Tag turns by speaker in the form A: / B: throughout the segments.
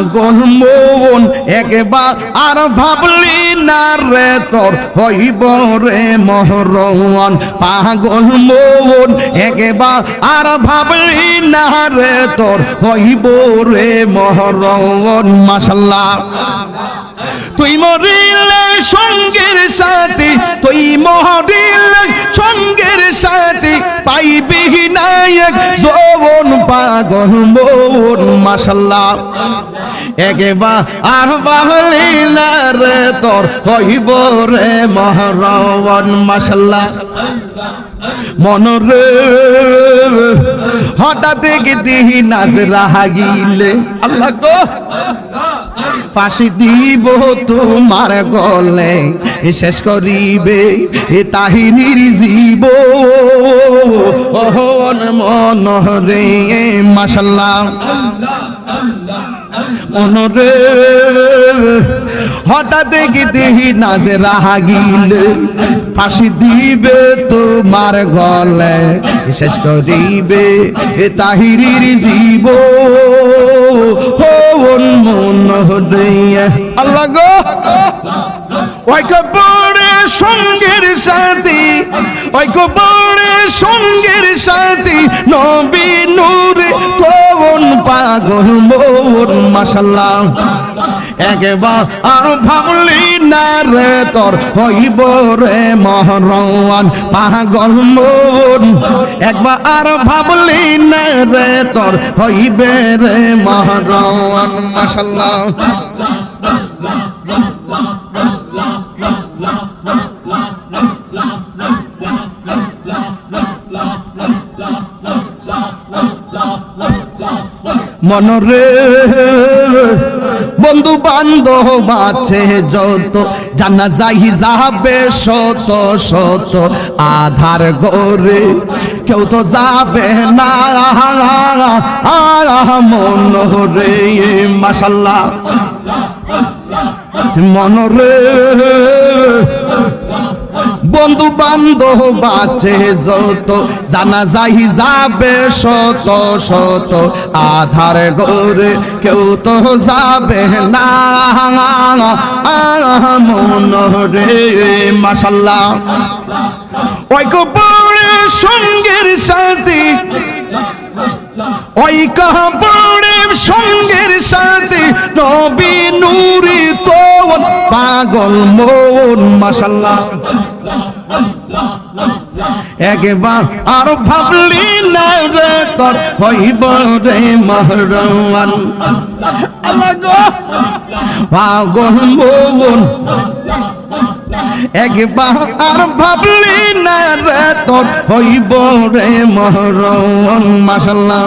A: পাগল মন, একবার আর ভাবলি না রে তোর হইব রে মহরণ পাগল মন, একবার আর ভাবলি না রে তোর হইব রে মহরণ মাসাল্লাহ তুই মরিলে সঙ্গের সাথে, তুই মরিলে সঙ্গের সাথে, পাইবি নায়ক যৌবন পাগল মন মাসাল্লাহ একবার আর বাহলিলা রে তোর হইব রে মহরণ মাসাল্লাহ মনরে হঠাৎ দেখে দিহি নাচ রাহাগিলে আল্লাহ গো ফাঁসি দিব তোমার গলে শেষ করিবে এ তাহিনীর জীব মন রে মাসাল্লাহ মনরে। হঠাৎ দেখি দেহি নাচে রাহাগিলে ফাঁসি দিবে তোমার গলে, শেষ করিবে এ তাহিরির জীব। সঙ্গের সাথী সঙ্গের সাথী, নবী পাগল মোর, মাশাল্লাহ। একবার আর ভাবলি না রে, তোর হইব রে মহরওয়ান পাগল মন একবার আর ভাবলি না রে, তোর হইবে রে মহরওয়ান মাশাল্লাহ। মনরে। বন্ধু বান্ধব আছে যত, জানা যাই যাবে শত শত আধার গরে কেউ তো যাবে না মনরে মাসাল্লাহ মনরে বন্ধু বান্ধব আছে যত, জানা যাই যাবে শত শত, আধার গরে কেউ তো যাবে না। মন রে মাসাল্লাহ সঙ্গের সাথে ওই কবরের সঙ্গের সাথে, নবী নূরি তো পাগল মন মাসাল্লাহ একবার আর ভাবলি না রে তোর হইব রে মহরওয়ান পাগল মন। একবার আর ভাবলি না রে তোর হইব রে মহরওয়ান মাশাল্লাহ।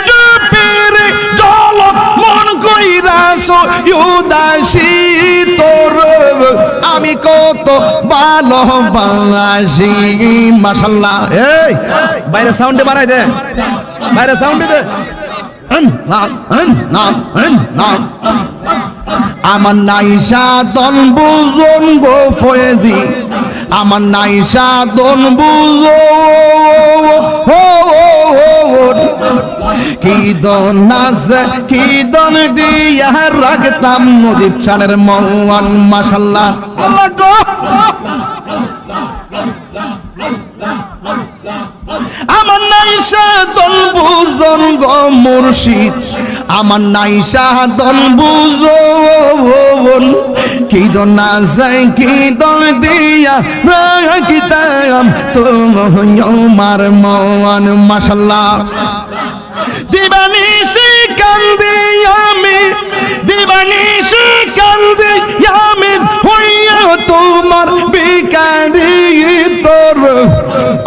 A: উদাসী তোর। আমি কত ভালোবাসি মাসাল্লাহ এই, বাইরে সাউন্ডে বাড়াই দে। বাইরে সাউন্ডে দে। আমার নাইসা দন বুজন গো ফয়েজি। আমার নাইসা দন বুজো নাচ কি দন রাখতাম নদীপ ছানের মন মাসাল্লাহ আল্লাহ গো আমার নাইসা দন বুজন গো মুর্শিদ। আমার নাইসা দন বুজন কি না যায় কি দন দিয়া রাখিতাম তোমার মন, মাশাল্লাহ। দিবানিশি কান্দি আমি, দিবানিশি কান্দি আমি, হইয়া তোমার বিকারি তোর।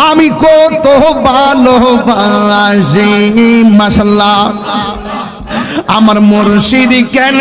A: আমি কত ভালোবাসি মাসাল্লাহ আমার মুর্শিদ কেন